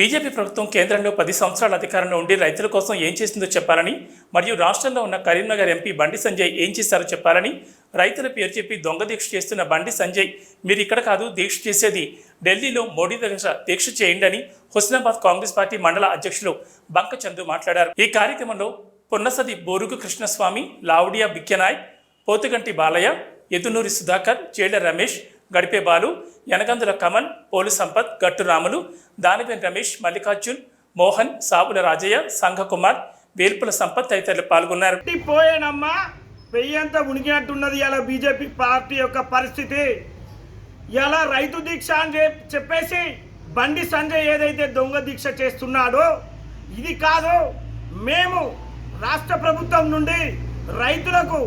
BJP ప్రభుత్వం కేంద్రంలో పది సంవత్సరాల అధికారంలో ఉండి రైతుల కోసం ఏం చేసిందో చెప్పాలని మరియు రాష్ట్రంలో ఉన్న కరీంనగర్ ఎంపీ బండి సంజయ్ ఏం చేశారో చెప్పాలని రైతుల పేరు చెప్పి దొంగ దీక్ష చేస్తున్న బండి సంజయ్ మీరు ఇక్కడ కాదు దీక్ష చేసేది. ఢిల్లీలో మోడీ దగ్గర దీక్ష చేయండి అని హుస్నాబాద్ కాంగ్రెస్ పార్టీ మండల అధ్యక్షులు బంక చందు మాట్లాడారు. ఈ కార్యక్రమంలో పున్నసది బోరుగు కృష్ణస్వామి లావుడియా బిక్కెనాయ్ పోతుగంటి బాలయ్య ఎదునూరి సుధాకర్ చేళ్ళ రమేష్ గడిపే బాలు యనగందుల కమల్ పోలు సంపత్ గట్టు రాములు దానివేన్ రమేష్ మల్లికార్జున్ మోహన్ సాబుల రాజయ్య సంఘకుమార్ వేల్పుల సంపత్ తదితరులు పాల్గొన్నారు. పెట్టి పోయేనమ్మా వెయ్యంత ఉనికినట్టున్నది ఇలా బీజేపీ పార్టీ యొక్క పరిస్థితి. ఇలా రైతు దీక్ష అని చెప్పేసి బండి సంజయ్ ఏదైతే దొంగ దీక్ష చేస్తున్నాడో ఇది కాదు. మేము రాష్ట్ర ప్రభుత్వం నుండి రైతులకు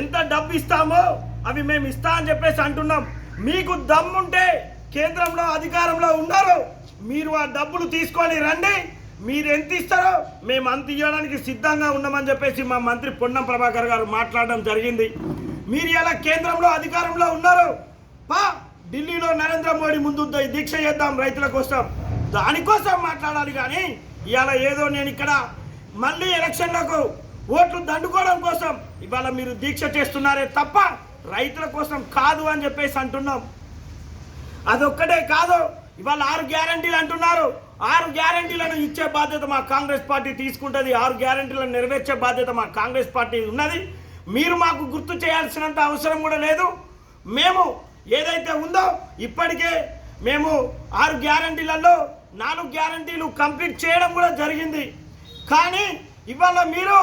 ఎంత డబ్బు ఇస్తామో అవి మేము ఇస్తా అని చెప్పేసి అంటున్నాం. మీకు దమ్ముంటే కేంద్రంలో అధికారంలో ఉన్నారు. మీరు ఆ డబ్బులు తీసుకొని రండి. మీరు ఎంత ఇస్తారో మేము అంత ఇవ్వడానికి సిద్ధంగా ఉన్నామని చెప్పేసి మా మంత్రి పొన్నం ప్రభాకర్ గారు మాట్లాడడం జరిగింది. మీరు ఇలా కేంద్రంలో అధికారంలో ఉన్నారు. పా ఢిల్లీలో నరేంద్ర మోడీ ముందు దీక్ష చేద్దాం రైతుల కోసం. దానికోసం మాట్లాడాలి కానీ ఇవాళ ఏదో నేను ఇక్కడ మళ్ళీ ఎలక్షన్లకు ఓట్లు దండుకోవడం కోసం ఇవాళ మీరు దీక్ష చేస్తున్నారే తప్ప రైతుల కోసం కాదు అని చెప్పేసి అంటున్నాం. అదొక్కటే కాదు ఇవాళ ఆరు గ్యారంటీలు అంటున్నారు. ఆరు గ్యారంటీలను ఇచ్చే బాధ్యత మా కాంగ్రెస్ పార్టీ తీసుకుంటుంది. ఆరు గ్యారంటీలను నెరవేర్చే బాధ్యత మా కాంగ్రెస్ పార్టీ ఉన్నది. మీరు మాకు గుర్తు చేయాల్సినంత అవసరం కూడా లేదు. మేము ఏదైతే ఉందో ఇప్పటికే మేము ఆరు గ్యారంటీలలో నాలుగు గ్యారంటీలు కంప్లీట్ చేయడం కూడా జరిగింది. కానీ ఇవాళ మీరు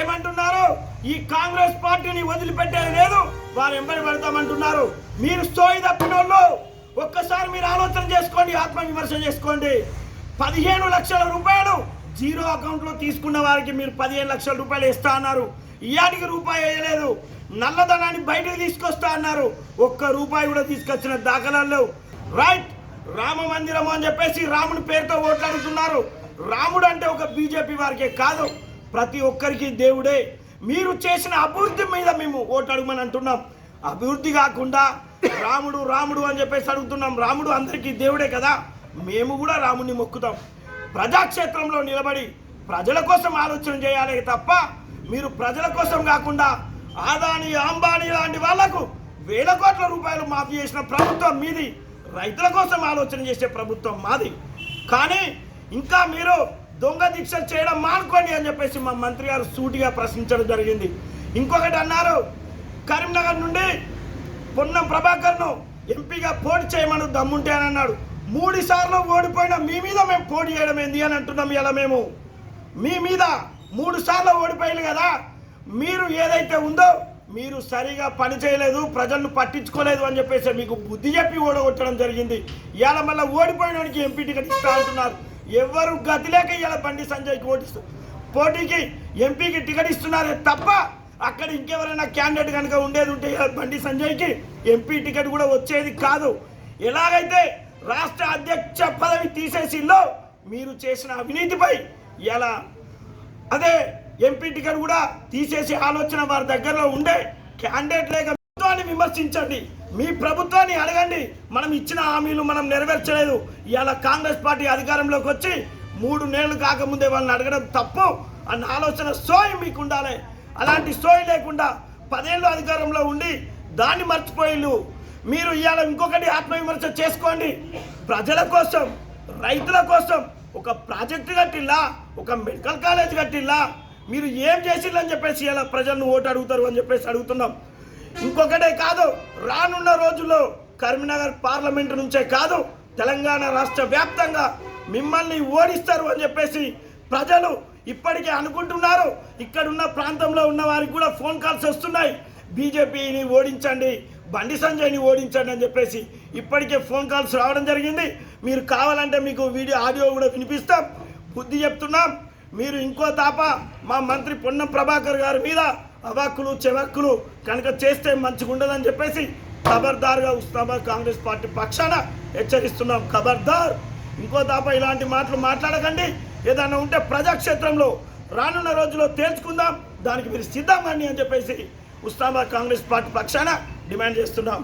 ఏమంటున్నారు ఈ కాంగ్రెస్ పార్టీని వదిలిపెట్టేది లేదు. వారు ఎంబడి పెడతామంటున్నారు. మీరు సోయి తప్పినోళ్ళు ఒక్కసారి మీరు ఆలోచన చేసుకోండి ఆత్మవిమర్శ చేసుకోండి. పదిహేను లక్షల రూపాయలు జీరో అకౌంట్లో తీసుకున్న వారికి మీరు పదిహేను లక్షల రూపాయలు ఇస్తా అన్నారు. ఇయాటికి రూపాయి వేయలేదు. నల్లధనాన్ని బయటకు తీసుకొస్తా అన్నారు. ఒక్క రూపాయి కూడా తీసుకొచ్చిన దాఖలాలు రైట్ రామ మందిరం అని చెప్పేసి రాముని పేరుతో ఓట్లాడుతున్నారు. రాముడు అంటే ఒక బీజేపీ వారికే కాదు ప్రతి ఒక్కరికి దేవుడే. మీరు చేసిన అభివృద్ధి మీద మేము ఓటు అంటున్నాం. అభివృద్ధి కాకుండా రాముడు రాముడు అని చెప్పేసి అడుగుతున్నాం. రాముడు అందరికీ దేవుడే కదా. మేము కూడా రాముడిని మొక్కుతాం. ప్రజాక్షేత్రంలో నిలబడి ప్రజల కోసం ఆలోచన చేయాలి తప్ప మీరు ప్రజల కోసం కాకుండా ఆదాని అంబానీ లాంటి వాళ్ళకు వేల కోట్ల రూపాయలు మాఫీ చేసిన ప్రభుత్వం మీది. రైతుల కోసం ఆలోచన చేసే ప్రభుత్వం మాది. కానీ ఇంకా మీరు దొంగ దీక్ష చేయడం మానుకోండి అని చెప్పేసి మా మంత్రి గారు సూటిగా ప్రశ్నించడం జరిగింది. ఇంకొకటి అన్నారు కరీంనగర్ నుండి పొన్నం ప్రభాకర్ను ఎంపీగా పోటీ చేయమని దమ్ముంటే అని అన్నాడు. మూడు సార్లు ఓడిపోయిన మీ మీద మేము పోటీ చేయడం ఏంది అని అంటున్నాం ఇలా మేము. మీ మీద మూడు సార్లు ఓడిపోయింది కదా. మీరు ఏదైతే ఉందో మీరు సరిగా పని చేయలేదు ప్రజలను పట్టించుకోలేదు అని చెప్పేసి మీకు బుద్ధి చెప్పి ఓడగొట్టడం జరిగింది. ఇవాళ మళ్ళీ ఓడిపోయినోడికి ఎంపీ టికెట్ ఇస్తా అంటున్నారు. ఎవరు గతి లేక ఇవాళ బండి సంజయ్కి ఓటిస్తూ పోటీకి ఎంపీకి టికెట్ ఇస్తున్నారే తప్ప అక్కడ ఇంకెవరైనా క్యాండిడేట్ కనుక ఉండేది ఉంటే బండి సంజయ్కి ఎంపీ టికెట్ కూడా వచ్చేది కాదు. ఎలాగైతే రాష్ట్ర అధ్యక్ష పదవి తీసేసిల్లో మీరు చేసిన అవినీతిపై ఇలా అదే ఎంపీ టికెట్ కూడా తీసేసే ఆలోచన వారి దగ్గరలో ఉండే క్యాండిడేట్ లేక ప్రభుత్వాన్ని విమర్శించండి. మీ ప్రభుత్వాన్ని అడగండి. మనం ఇచ్చిన హామీలు మనం నెరవేర్చలేదు. ఇవాళ కాంగ్రెస్ పార్టీ అధికారంలోకి వచ్చి మూడు నెలలు కాకముందే వాళ్ళని అడగడం తప్పు. అన్న ఆలోచన సోయి మీకు ఉండాలి అలాంటి సోయి లేకుండా పదేళ్ళు అధికారంలో ఉండి దాన్ని మర్చిపోయిళ్ళు. మీరు ఇవాళ ఇంకొకటి ఆత్మవిమర్శ చేసుకోండి. ప్రజల కోసం రైతుల కోసం ఒక ప్రాజెక్ట్ కట్టిల్లా ఒక మెడికల్ కాలేజ్ కట్టిల్లా. మీరు ఏం చేసిల్లని చెప్పేసి ఇలా ప్రజలను ఓటు అడుగుతారు అని చెప్పేసి అడుగుతున్నాం. ఇంకొకటే కాదు రానున్న రోజుల్లో కరీంనగర్ పార్లమెంటు నుంచే కాదు తెలంగాణ రాష్ట్ర వ్యాప్తంగా మిమ్మల్ని ఓడిస్తారు అని చెప్పేసి ప్రజలు ఇప్పటికే అనుకుంటున్నారు. ఇక్కడున్న ప్రాంతంలో ఉన్న వారికి కూడా ఫోన్ కాల్స్ వస్తున్నాయి. బీజేపీని ఓడించండి బండి సంజయ్ని ఓడించండి అని చెప్పేసి ఇప్పటికే ఫోన్ కాల్స్ రావడం జరిగింది. మీరు కావాలంటే మీకు వీడియో ఆడియో కూడా వినిపిస్తాం. బుద్ధి చెప్తున్నాం. మీరు ఇంకో తాప మా మంత్రి పొన్నం ప్రభాకర్ గారి మీద అవాక్కులు చెవాక్కులు కనుక చేస్తే మంచిగుండదని చెప్పేసి ఖబర్దార్గా ఉస్తాబాద్ కాంగ్రెస్ పార్టీ పక్షాన హెచ్చరిస్తున్నాం. ఖబర్దార్ ఇంకో తాప ఇలాంటి మాటలు మాట్లాడకండి. ఏదైనా ఉంటే ప్రజాక్షేత్రంలో రానున్న రోజుల్లో తేల్చుకుందాం. దానికి మీరు సిద్ధంగా అని చెప్పేసి ఉస్తాబాద్ కాంగ్రెస్ పార్టీ పక్షాన డిమాండ్ చేస్తున్నాం.